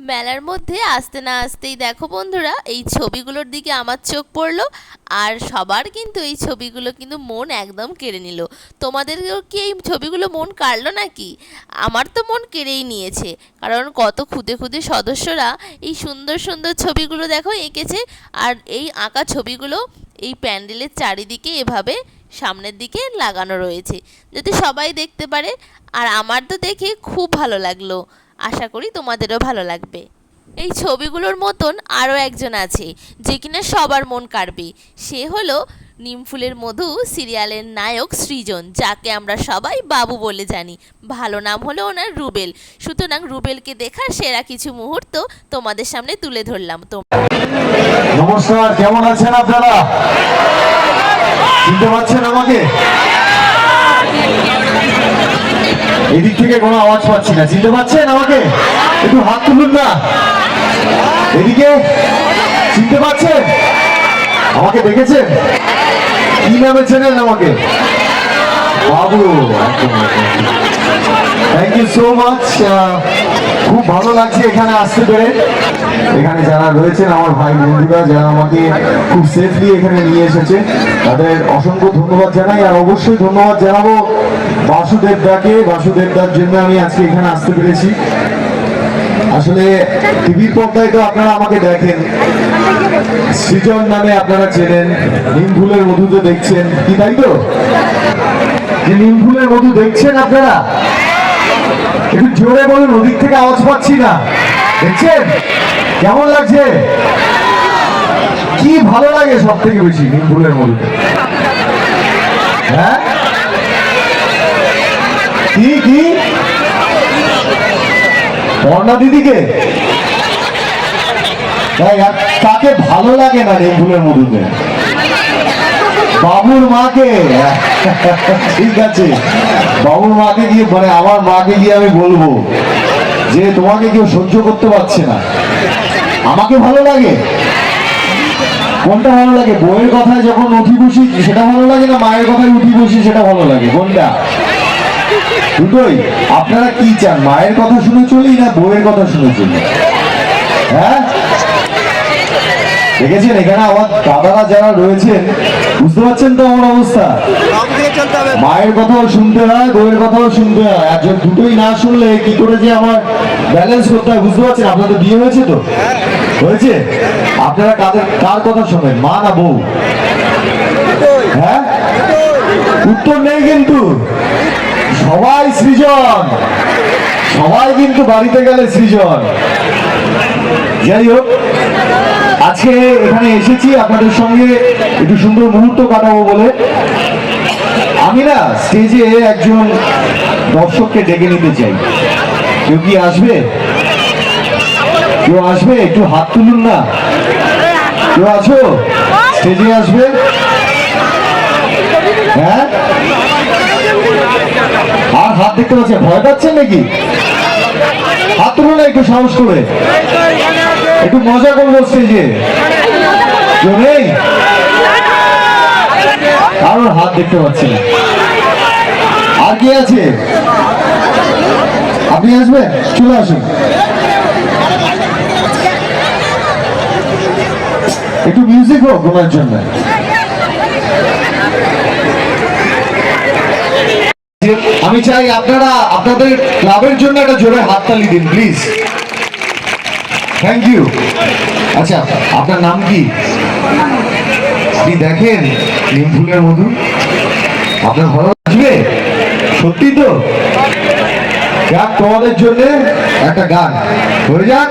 মেলার মধ্যে আসতে না আসতেই দেখো বন্ধুরা, এই ছবিগুলোর দিকে আমার চোখ পড়ল আর সবার কিন্তু এই ছবিগুলো কিন্তু মন একদম কেড়ে নিল। তোমাদেরও কি এই ছবিগুলো মন কাড়লো নাকি? আমার তো মন কেড়েই নিয়েছে, কারণ কত খুদে খুদে সদস্যরা এই সুন্দর সুন্দর ছবিগুলো দেখো এঁকেছে আর এই আঁকা ছবিগুলো এই প্যান্ডেলের চারিদিকে এভাবে সামনের দিকে লাগানো রয়েছে, যাতে সবাই দেখতে পারে। আর আমার তো দেখে খুব ভালো লাগল। আশা করি তোমাদেরও ভালো লাগবে। এই ছবিগুলোর মতন আরও একজন আছে, যে কিনা সবার মন কাড়বে। সে হলো নিমফুলের মধু সিরিয়ালের নায়ক সৃজন, যাকে আমরা সবাই বাবু বলে জানি। ভালো নাম হলো ওনার রুবেল। সুতরাং রুবেলকে দেখার সেরা কিছু মুহূর্ত তোমাদের সামনে তুলে ধরলাম। নমস্কার, কেমন আছেন আপনারা? চিনতে পারছেন আমাকে? এদিক থেকে কোনো আওয়াজ পাচ্ছি না। চিনতে পারছেন আমাকে? একটু হাত তুলুন না। এদিকে? চিনতে পারছেন আমাকে দেখেছেন? কি নামে চেনেন আমাকে? বাবু থ্যাংক ইউ সো মাচ খুব ভালো লাগছে এখানে আসতে পেরে। এখানে যারা রয়েছেন, আমার ভাই বন্ধুরা যারা আমাকে খুব সেফলি এখানে নিয়ে এসেছে, তাদের অসংখ্য ধন্যবাদ জানাই, আর অবশ্যই ধন্যবাদ জানাব বাসুদেব দাকে বাসুদেব দার জন্য আমি আজকে এখানে আসতে পেরেছি। আসলে টিভির পর্দায় তো আপনারা আমাকে দেখেন। সৃজন নামে আপনারা চেনেন, নিমফুলের মধু তো দেখছেন। কি তাই তো? যে নিমফুলের মধু দেখছেন আপনারা? একটু জোরে বলুন, ওদিক থেকে আওয়াজ পাচ্ছি না। দেখছেন? কেমন লাগছে? কি ভালো লাগে সব থেকে বেশি নিমফুলের মধুতে? হ্যাঁ? কি কি? অর্ণা দিদিকে? কাকে ভালো লাগে না নিমফুলের মধুতে? বাবুর মাকে? ঠিক আছে। বাবুর মাকে গিয়ে মানে আমার মাকে গিয়ে আমি বলব যে তোমাকে কেউ সহ্য করতে পারছে না। আমাকে ভালো লাগে? কোনটা ভালো লাগে? বইয়ের কথায় যখন উঠি বসি সেটা ভালো লাগে না মায়ের কথায় উঠি বসি সেটা ভালো লাগে? কোনটা? দুটোই আপনারা কি চান? মায়ের কথা শুনে চলি না বইয়ের কথা শুনে চলি? হ্যাঁ? দেখেছেন এখানে আমার দাদারা যারা রয়েছেন বুঝতে পারছেন তো আমার অবস্থা? মায়ের কথাও শুনতে হয় বইয়ের কথাও শুনতে হয়। আর দুটোই না শুনলে কি করে যে আমার ব্যালেন্স করতে হয় বুঝতে পারছেন? আপনাদের বিয়ে হয়েছে তো? হয়েছে? আপনারা কাদের কার কথা শোনেন? মা না বউ? হ্যাঁ? উত্তর নেই কিন্তু। সবাই সৃজন। সবাই কিন্তু বাড়িতে গেলে সৃজন। যাই হোক, আজকে এখানে এসেছি আপনাদের সঙ্গে একটু সুন্দর মুহূর্ত কাটাবো বলে। আমি না স্টেজে একজন দর্শককে ডেকে নিতে চাই। কেউ কি আসবে? কেউ আসবে? একটু হাত তুলুন না। কেউ আছো? স্টেজে আসবে? হ্যাঁ? আর হাত দেখতে পাচ্ছেন ভয় পাচ্ছেন নাকি? হাত তুলুন না, একটু সাহস করে। একটু মজা করব স্টেজে। নেই? কারোর হাত দেখতে পাচ্ছি আর কি আছে? আপনি আসবেন? চলে আসুন। একটু মিউজিক হোক ওনার জন্য। আমি চাই আপনারা আপনাদের ক্লাবের জন্য একটা জোরে হাততালি দিন প্লিজ থ্যাংক ইউ আচ্ছা আপনার নাম কি? দেখেন নিমফুলের মধু। আপনার ভালো লাগবে সত্যি তো? যাক, তোমাদের জন্য একটা গান। হয়ে যাক।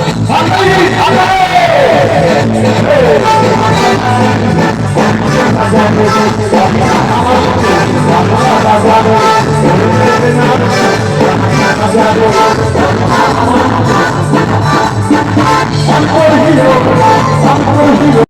ও One,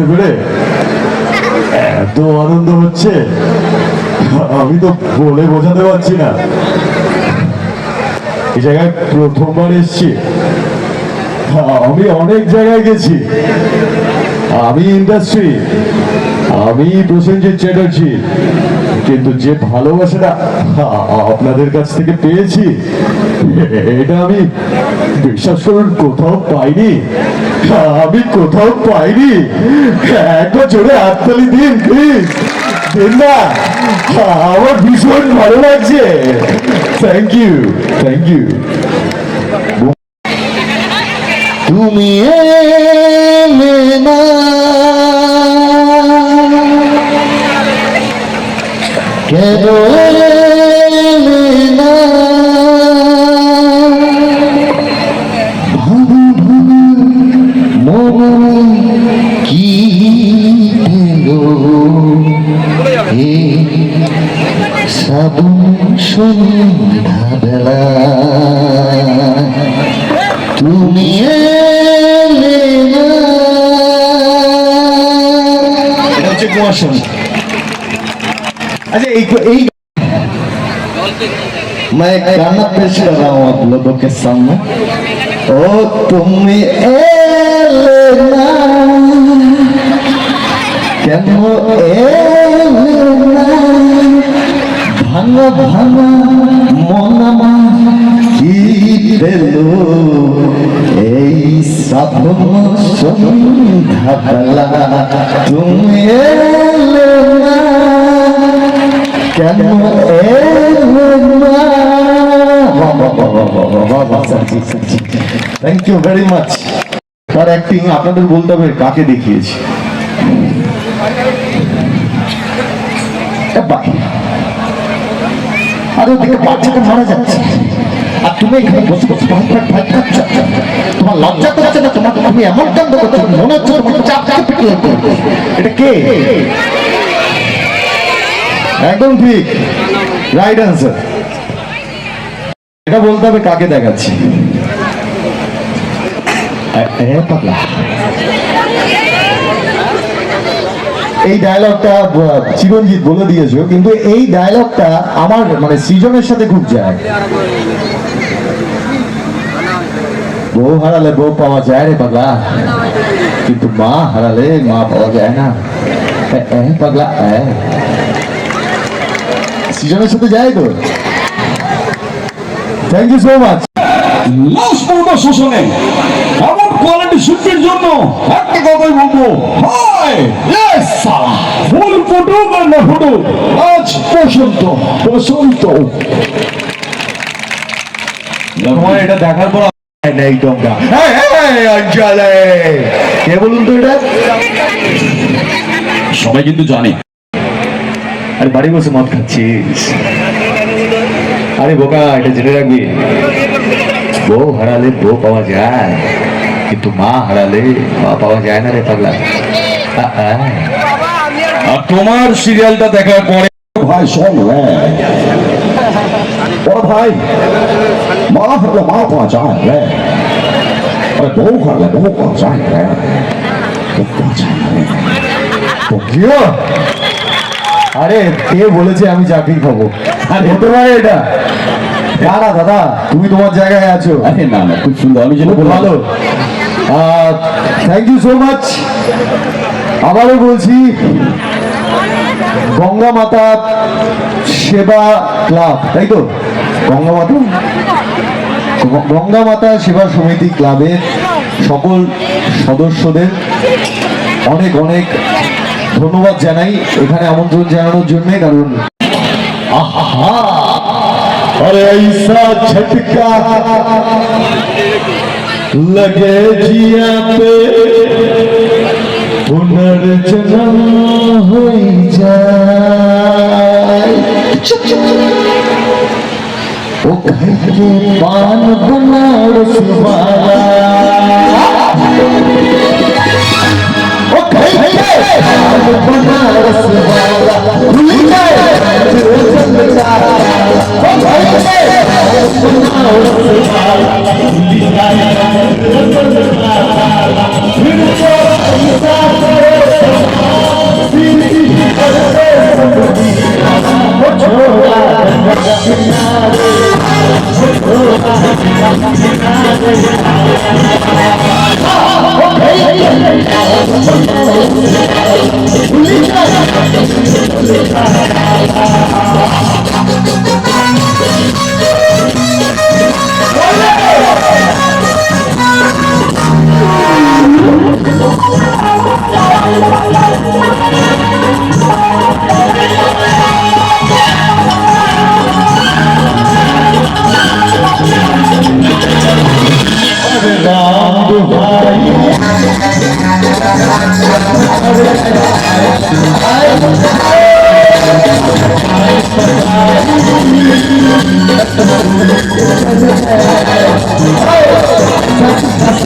আসতে পেরে এত আনন্দ হচ্ছে, আমি তো বলে বোঝাতে পারছি না। এই জায়গায় প্রথমবার এসছি। আমি অনেক জায়গায় গেছি। আমি ইন্ডাস্ট্রি আমি প্রসেনজিৎ চ্যাটার্জি, কিন্তু যে ভালোবাসাটা আপনাদের কাছ থেকে পেয়েছি, এটা আমি বিশ্বাস করুন কোথাও পাইনি। আমি কোথাও পাইনি। একবার জোরে হাততালি দিন, প্লিজ। দিন না। আমার ভীষণ ভালো লাগছে। থ্যাংক ইউ থ্যাংক ইউ তুমি এলে কেন এই এই मैं एक गाना पेश कर रहा हूँ आप लोगों के सामने ओ तुम एलेना কেন এলেনা ভাঙা ভাঙা মনামা কি পেল এই সাধন সন্ধ্যাবেলা তুমি Elena thank you very much তার অ্যাক্টিং আপনাদের বলতে হবে কাকে দেখিয়েছি। আর ওদিকে বাচ্চাটা মারা যাচ্ছে। আর তুমি এখানে বসে বসে ভাই ভাই ভাই খাচ্ছ তোমার লজ্জা করছে না? তোমার তুমি এমন কাণ্ড করছ মনে হচ্ছে চাপ চাপ এটা কে? একদম ঠিক। রাইট অ্যান্সার এটা বলতে হবে কাকে দেখাচ্ছি? এই ডায়লগটা চিরঞ্জিত বলে দিয়েছ, কিন্তু এই ডায়লগটা আমার মানে সৃজনের সাথে খুব যায়। বউ হারালে বউ পাওয়া যায় রে পাগলা। কিন্তু মা হারালে মা পাওয়া যায় না। পাগলা। সৃজনের সাথে যায় তো। থ্যাংক ইউ সো মাচ পড়বা শোষণে এমন কোয়ালিটি শিল্পীর জন্য একটা কথাই বলব হাই ইয়েস ফুল ফুটুক আর না ফুটুক আজ পর্যন্ত পর্যন্ত তোমার এটা দেখার পর অঞ্চলে কে বলুন তো এটা? সবাই কিন্তু জানে। আরে বাড়ি বসে মদ খাচ্ছিস? আরে বোকা, এটা জেনে রাখবি। বউ হারালে বউ পাওয়া যায়, কিন্তু মা হারালে মা পাওয়া যায় না রে পাগলা। আর তোমার সিরিয়ালটা দেখার পরে ভাই, শোন ওরা ভাই। মা হারলে মা পাওয়া যায় রে। আরে বউ হারলে বউ পাওয়া যায় রে। বউ পাওয়া যায় রে। আরে কে বলেছে আমি চাকরি পাবো? আর হতে পারে এটা। না না দাদা তুমি তোমার জায়গায় আছো। আরে না না খুব সুন্দর। আমি যেটা ভালো। থ্যাংক ইউ সো মাচ আবারও বলছি গঙ্গা মাতা সেবা ক্লাব তাই তো? গঙ্গা মাতা? গঙ্গা মাতা সেবা সমিতি ক্লাবের সকল সদস্যদের অনেক অনেক ধন্যবাদ জানাই এখানে আমন্ত্রণ জানানোর জন্য কারণ আহা अरे ऐसा झटका लगे जिया पे पुनर्जन्म हो जाए ও ঘরে পান बनारस वाला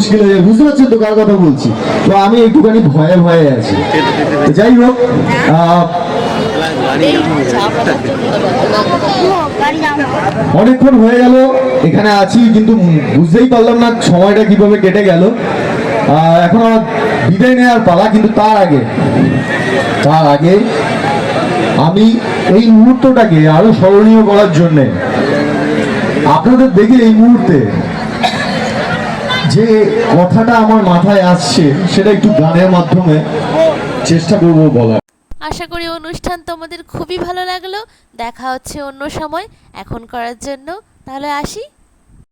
মুশকিল হয়ে যাবে বুঝতে পারছেন তো কার কথা বলছি? তো আমি একটুখানি ভয়ে ভয়ে আছি। যাই হোক অনেকক্ষণ হয়ে গেল, এখানে আছি, কিন্তু বুঝতেই পারলাম না সময়টা কীভাবে কেটে গেল। এখন আমার বিদায় নেওয়ার পালা, কিন্তু তার আগে তার আগে আমি এই মুহূর্তটাকে আরও স্মরণীয় করার জন্যে আপনাদের দেখে এই মুহূর্তে যে কথাটা আমার মাথায় আসছে, সেটা একটু গানের মাধ্যমে চেষ্টা করব বলার। আশা করি অনুষ্ঠান তোমাদের খুবই ভালো লাগল। দেখা হচ্ছে অন্য সময়। এখন করার জন্য তাহলে আসি।